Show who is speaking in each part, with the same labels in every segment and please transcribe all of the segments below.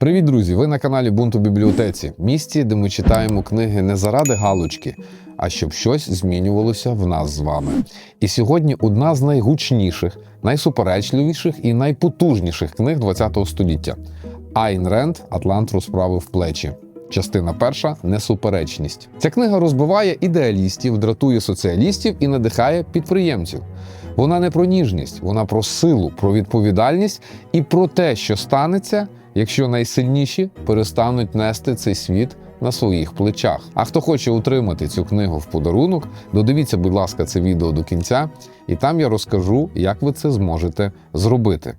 Speaker 1: Привіт, друзі! Ви на каналі Бунту бібліотеці, місці, де ми читаємо книги не заради галочки, а щоб щось змінювалося в нас з вами. І сьогодні одна з найгучніших, найсуперечливіших і найпотужніших книг ХХ століття Айн Ренд Атлант розправив плечі. Частина перша несуперечність. Ця книга розбиває ідеалістів, дратує соціалістів і надихає підприємців. Вона не про ніжність, вона про силу, про відповідальність і про те, що станеться, якщо найсильніші перестануть нести цей світ на своїх плечах. А хто хоче отримати цю книгу в подарунок, додивіться, будь ласка, це відео до кінця, і там я розкажу, як ви це зможете зробити.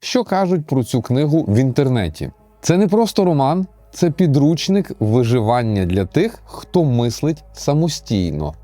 Speaker 1: Що кажуть про цю книгу в інтернеті? Це не просто роман, це підручник виживання для тих, хто мислить самостійно.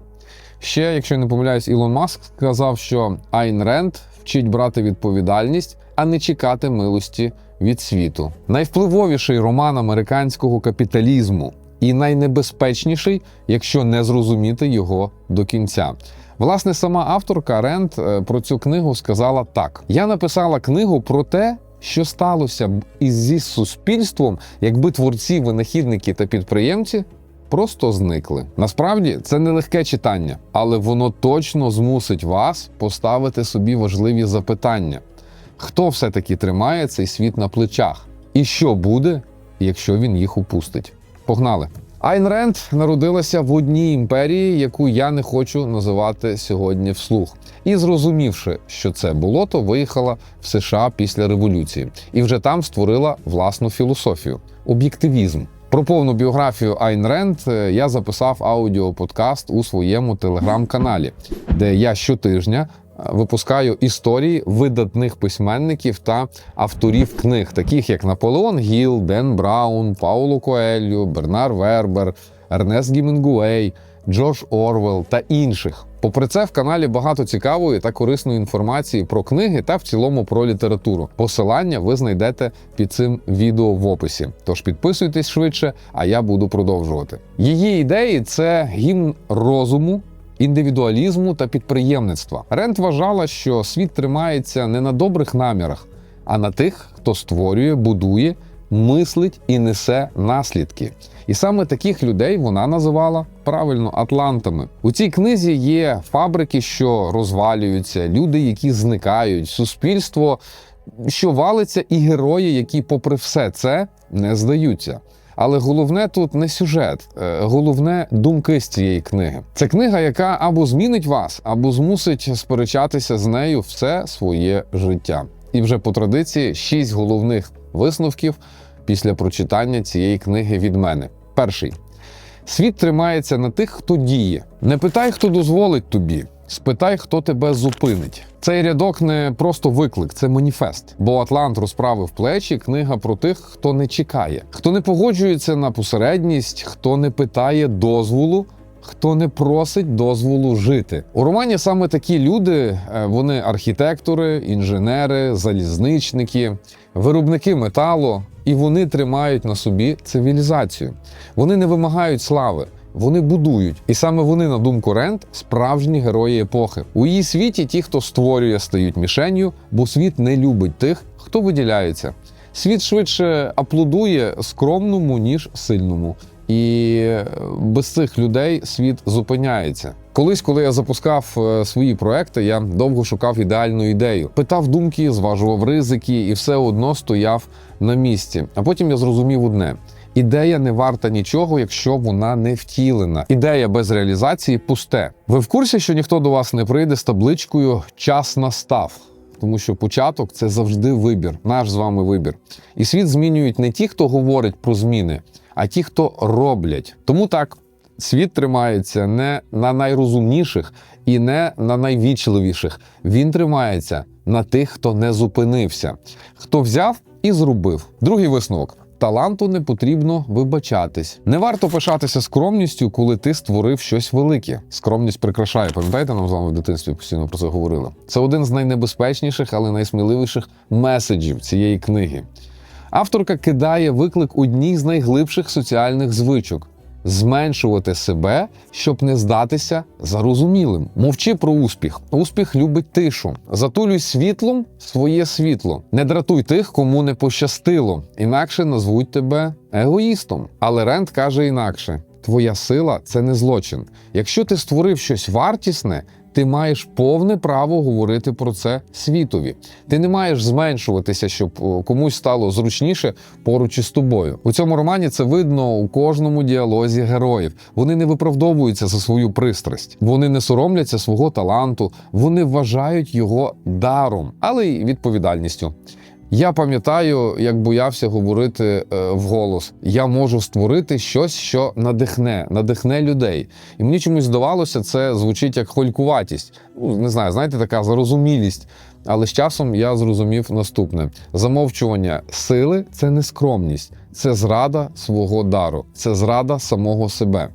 Speaker 1: Ще, якщо я не помиляюсь, Ілон Маск сказав, що Айн Ренд вчить брати відповідальність, а не чекати милості від світу. Найвпливовіший роман американського капіталізму і найнебезпечніший, якщо не зрозуміти його до кінця. Власне, сама авторка Ренд е, про цю книгу сказала так: я написала книгу про те, що сталося б із зі суспільством, якби творці, винахідники та підприємці просто зникли. Насправді це нелегке читання, але воно точно змусить вас поставити собі важливі запитання: хто все-таки тримає цей світ на плечах, і що буде, якщо він їх упустить? Погнали! Айн Ренд народилася в одній імперії, яку я не хочу називати сьогодні вслух. І зрозумівши, що це було, то виїхала в США після революції і вже там створила власну філософію об'єктивізм. Про повну біографію Айн Ренд я записав аудіоподкаст у своєму телеграм-каналі, де я щотижня випускаю історії видатних письменників та авторів книг, таких як Наполеон Гіл, Ден Браун, Пауло Коельо, Бернар Вербер, Ернест Гімінгуей, Джордж Орвел та інших. Попри це, в каналі багато цікавої та корисної інформації про книги та в цілому про літературу. Посилання ви знайдете під цим відео в описі. Тож підписуйтесь швидше, а я буду продовжувати. Її ідеї це гімн розуму. Індивідуалізму та підприємництва Рент вважала, що світ тримається не на добрих намірах, а на тих, хто створює, будує, мислить і несе наслідки. І саме таких людей вона називала правильно атлантами. У цій книзі є фабрики, що розвалюються, люди, які зникають, суспільство, що валиться, і герої, які, попри все це, не здаються. Але головне тут не сюжет, е, головне думки з цієї книги. Це книга, яка або змінить вас, або змусить сперечатися з нею все своє життя. І вже по традиції шість головних висновків після прочитання цієї книги від мене. Перший світ тримається на тих, хто діє. Не питай, хто дозволить тобі. Спитай, хто тебе зупинить. Цей рядок не просто виклик, це маніфест. Бо Атлант розправив плечі, книга про тих, хто не чекає, хто не погоджується на посередність, хто не питає дозволу. Хто не просить дозволу жити у романі? Саме такі люди: е, вони архітектори, інженери, залізничники, виробники металу, і вони тримають на собі цивілізацію. Вони не вимагають слави. Вони будують, і саме вони, на думку Рент, справжні герої епохи. У її світі ті, хто створює, стають мішенью, бо світ не любить тих, хто виділяється. Світ швидше аплодує скромному ніж сильному. І без цих людей світ зупиняється. Колись, коли я запускав е, свої проекти, я довго шукав ідеальну ідею, питав думки, зважував ризики і все одно стояв на місці. А потім я зрозумів одне: ідея не варта нічого, якщо вона не втілена. Ідея без реалізації пусте. Ви в курсі, що ніхто до вас не прийде з табличкою Час настав. Тому що початок це завжди вибір, наш з вами вибір. І світ змінюють не ті, хто говорить про зміни, а ті, хто роблять. Тому так, світ тримається не на найрозумніших і не на найвічливіших. Він тримається на тих, хто не зупинився, хто взяв і зробив. Другий висновок. Таланту не потрібно вибачатись. Не варто пишатися скромністю, коли ти створив щось велике. Скромність прикрашає. Пам'ятаєте, нам з вами в дитинстві постійно про це говорили. Це один з найнебезпечніших, але найсміливіших меседжів цієї книги. Авторка кидає виклик одній з найглибших соціальних звичок зменшувати себе, щоб не здатися зарозумілим. Мовчи про успіх. Успіх любить тишу. Затулюй світлом своє світло. Не дратуй тих, кому не пощастило. Інакше назвуть тебе егоїстом. Але Ренд каже інакше: твоя сила це не злочин. Якщо ти створив щось вартісне. Ти маєш повне право говорити про це світові. Ти не маєш зменшуватися, щоб комусь стало зручніше поруч із тобою. У цьому романі це видно у кожному діалозі героїв. Вони не виправдовуються за свою пристрасть, вони не соромляться свого таланту, вони вважають його даром, але й відповідальністю. Я пам'ятаю, як боявся говорити е, вголос. Я можу створити щось, що надихне, надихне людей. І мені чомусь здавалося, це звучить як холькуватість. Ну, не знаю, знаєте, така зарозумілість. Але з часом я зрозумів наступне: замовчування сили це не скромність, це зрада свого дару, це зрада самого себе.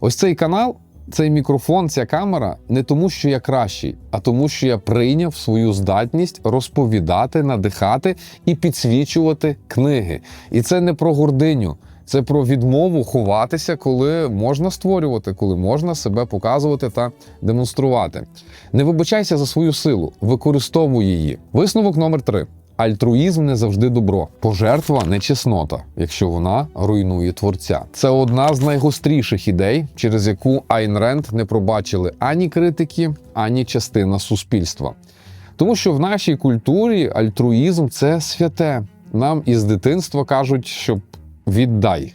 Speaker 1: Ось цей канал цей мікрофон, ця камера не тому, що я кращий, а тому, що я прийняв свою здатність розповідати, надихати і підсвічувати книги. І це не про гординю. Це про відмову ховатися, коли можна створювати, коли можна себе показувати та демонструвати. Не вибачайся за свою силу, використовуй її. Висновок номер три. Альтруїзм не завжди добро. Пожертва не чеснота, якщо вона руйнує творця. Це одна з найгостріших ідей, через яку Айн Ренд не пробачили ані критики, ані частина суспільства. Тому що в нашій культурі альтруїзм це святе. Нам із дитинства кажуть, що віддай.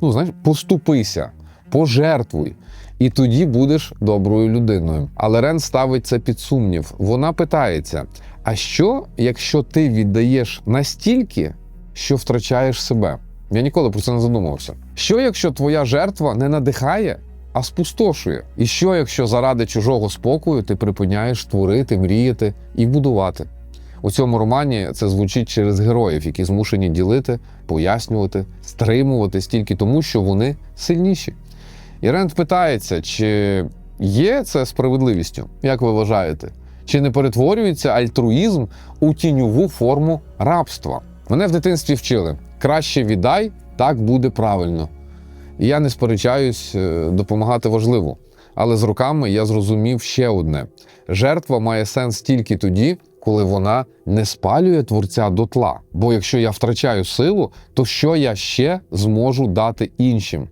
Speaker 1: Ну, знаєш, поступися, пожертвуй. І тоді будеш доброю людиною. Але Рен ставить це під сумнів. Вона питається: а що, якщо ти віддаєш настільки, що втрачаєш себе? Я ніколи про це не задумувався. Що, якщо твоя жертва не надихає, а спустошує? І що, якщо заради чужого спокою ти припиняєш творити, мріяти і будувати? У цьому романі це звучить через героїв, які змушені ділити, пояснювати, стримуватись тільки тому, що вони сильніші. І Ренд питається, чи є це справедливістю, як ви вважаєте? Чи не перетворюється альтруїзм у тіньову форму рабства? Мене в дитинстві вчили: краще віддай, так буде правильно. І я не сперечаюсь, е, допомагати важливо. Але з роками я зрозумів ще одне: жертва має сенс тільки тоді, коли вона не спалює творця дотла. Бо якщо я втрачаю силу, то що я ще зможу дати іншим?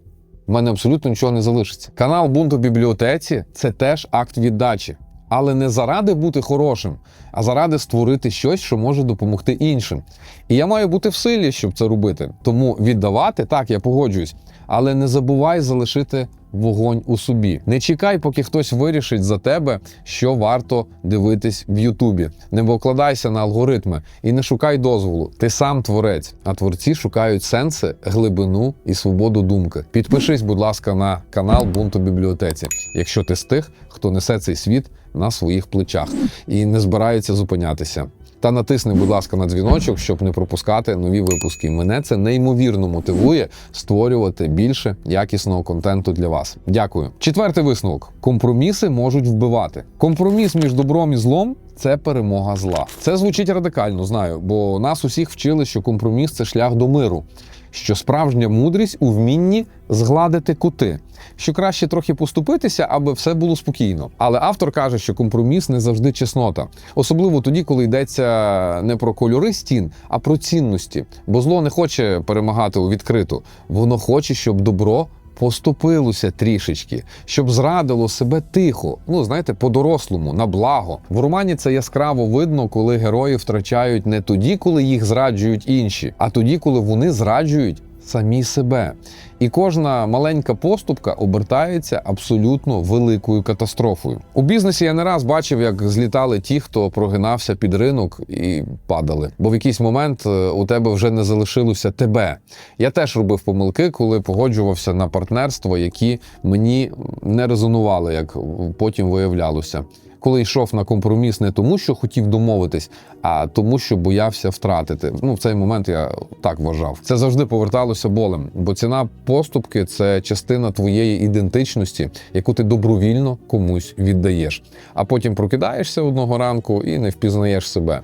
Speaker 1: В мене абсолютно нічого не залишиться. Канал Бунт у бібліотеці це теж акт віддачі. Але не заради бути хорошим, а заради створити щось, що може допомогти іншим. І я маю бути в силі, щоб це робити. Тому віддавати так, я погоджуюсь, але не забувай залишити вогонь у собі. Не чекай, поки хтось вирішить за тебе, що варто дивитись в Ютубі. Не покладайся на алгоритми і не шукай дозволу. Ти сам творець, а творці шукають сенси, глибину і свободу думки. Підпишись, будь ласка, на канал Бунту бібліотеці, якщо ти з тих, хто несе цей світ на своїх плечах і не збирається зупинятися. Та натисни, будь ласка, на дзвіночок, щоб не пропускати нові випуски. Мене це неймовірно мотивує створювати більше якісного контенту для вас. Дякую. Четвертий висновок: компроміси можуть вбивати. Компроміс між добром і злом. Це перемога зла. Це звучить радикально, знаю, бо нас усіх вчили, що компроміс це шлях до миру, що справжня мудрість у вмінні згладити кути, що краще трохи поступитися, аби все було спокійно. Але автор каже, що компроміс не завжди чеснота, особливо тоді, коли йдеться не про кольори стін, а про цінності. Бо зло не хоче перемагати у відкриту, воно хоче, щоб добро. Поступилося трішечки, щоб зрадило себе тихо, ну знаєте, по-дорослому, на благо. В романі це яскраво видно, коли герої втрачають не тоді, коли їх зраджують інші, а тоді, коли вони зраджують самі себе. І кожна маленька поступка обертається абсолютно великою катастрофою. У бізнесі я не раз бачив, як злітали ті, хто прогинався під ринок і падали. Бо в якийсь момент е, у тебе вже не залишилося тебе. Я теж робив помилки, коли погоджувався на партнерство, які мені не резонували, як потім виявлялося. Коли йшов на компроміс не тому, що хотів домовитись, а тому, що боявся втратити. Ну, в цей момент я так вважав. Це завжди поверталося болем, бо ціна поступки це частина твоєї ідентичності, яку ти добровільно комусь віддаєш. А потім прокидаєшся одного ранку і не впізнаєш себе.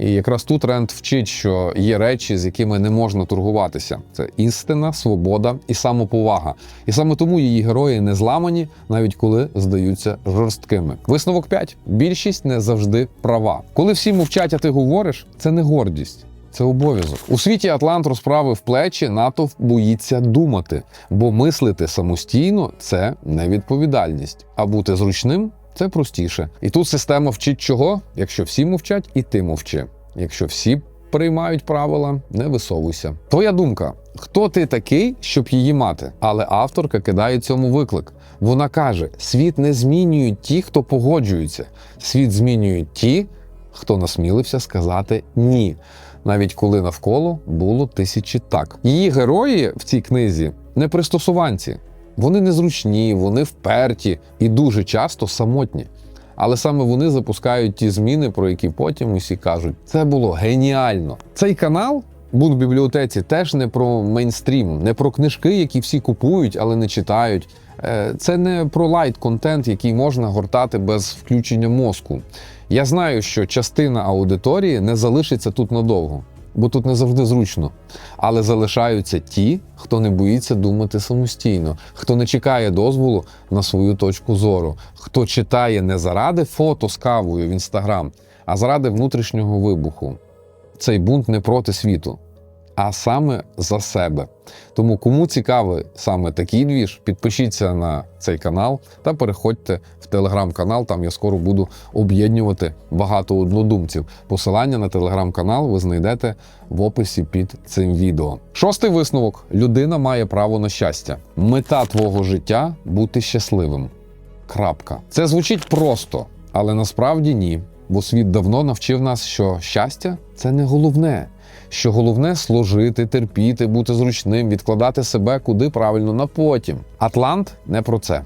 Speaker 1: І якраз тут Ренд вчить, що є речі, з якими не можна торгуватися. Це істина, свобода і самоповага. І саме тому її герої не зламані, навіть коли здаються жорсткими. Висновок 5. Більшість не завжди права. Коли всі мовчать, а ти говориш, це не гордість. Це обов'язок у світі Атлант розправив плечі, натовп боїться думати, бо мислити самостійно це невідповідальність, а бути зручним це простіше. І тут система вчить чого? Якщо всі мовчать, і ти мовчи. Якщо всі приймають правила, не висовуйся. Твоя думка: хто ти такий, щоб її мати? Але авторка кидає цьому виклик. Вона каже: світ не змінюють ті, хто погоджується. Світ змінюють ті, хто насмілився сказати ні, навіть коли навколо було тисячі так. Її герої в цій книзі не пристосуванці. Вони незручні, вони вперті і дуже часто самотні. Але саме вони запускають ті зміни, про які потім усі кажуть, це було геніально. Цей канал. Бунк в бібліотеці теж не про мейнстрім, не про книжки, які всі купують, але не читають. Е, Це не про лайт-контент, який можна гортати без включення мозку. Я знаю, що частина аудиторії не залишиться тут надовго, бо тут не завжди зручно. Але залишаються ті, хто не боїться думати самостійно, хто не чекає дозволу на свою точку зору, хто читає не заради фото з кавою в інстаграм, а заради внутрішнього вибуху. Цей бунт не проти світу, а саме за себе. Тому кому цікавий саме такий двіж, підпишіться на цей канал та переходьте в телеграм-канал. Там я скоро буду об'єднувати багато однодумців. Посилання на телеграм-канал ви знайдете в описі під цим відео. Шостий висновок: людина має право на щастя. Мета твого життя бути щасливим. Крапка. Це звучить просто, але насправді ні. Бо світ давно навчив нас, що щастя це не головне. Що головне служити, терпіти, бути зручним, відкладати себе куди правильно на потім. Атлант не про це.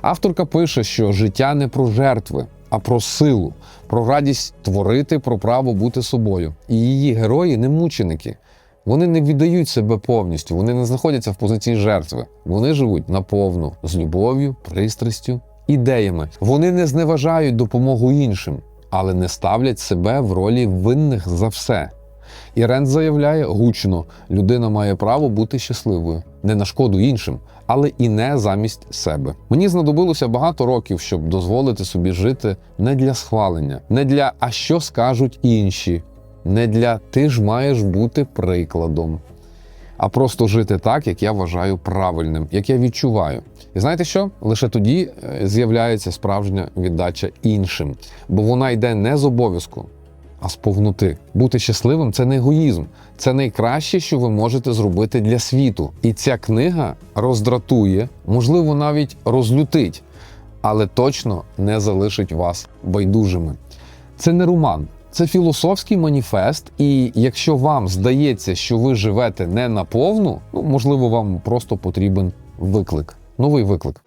Speaker 1: Авторка пише, що життя не про жертви, а про силу, про радість творити, про право бути собою. І її герої не мученики. Вони не віддають себе повністю, вони не знаходяться в позиції жертви. Вони живуть наповну з любов'ю, пристрастю, ідеями. Вони не зневажають допомогу іншим, але не ставлять себе в ролі винних за все. І Ренд заявляє гучно: людина має право бути щасливою, не на шкоду іншим, але і не замість себе. Мені знадобилося багато років, щоб дозволити собі жити не для схвалення, не для а що скажуть інші, не для ти ж маєш бути прикладом, а просто жити так, як я вважаю правильним, як я відчуваю. І знаєте що? Лише тоді е, з'являється справжня віддача іншим, бо вона йде не з обов'язку, а з повноти. Бути щасливим це не егоїзм, це найкраще, що ви можете зробити для світу. І ця книга роздратує, можливо, навіть розлютить, але точно не залишить вас байдужими. Це не роман, це філософський маніфест. І якщо вам здається, що ви живете не наповну, ну можливо, вам просто потрібен виклик. Новий виклик.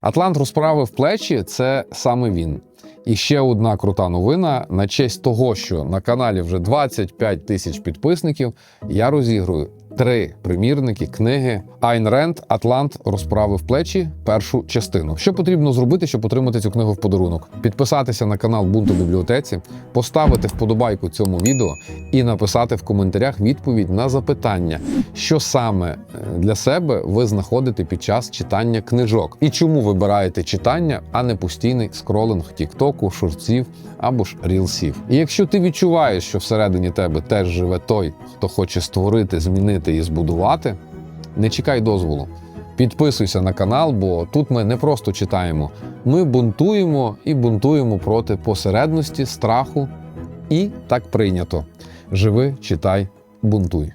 Speaker 1: Атлант розправив плечі це саме він. І ще одна крута новина. На честь того, що на каналі вже 25 тисяч підписників, я розігрую три примірники книги Айн Ренд Атлант розправив плечі. Першу частину. Що потрібно зробити, щоб отримати цю книгу в подарунок? Підписатися на канал Бунту бібліотеці, поставити вподобайку цьому відео і написати в коментарях відповідь на запитання, що саме е, для себе ви знаходите під час читання книжок, і чому вибираєте читання, а не постійний скролинг Тіктоку, шорців або ж рілсів. І якщо ти відчуваєш, що всередині тебе теж живе той, хто хоче створити, змінити і збудувати, не чекай дозволу. Підписуйся на канал, бо тут ми не просто читаємо, ми бунтуємо і бунтуємо проти посередності, страху. І так прийнято. Живи, читай, бунтуй.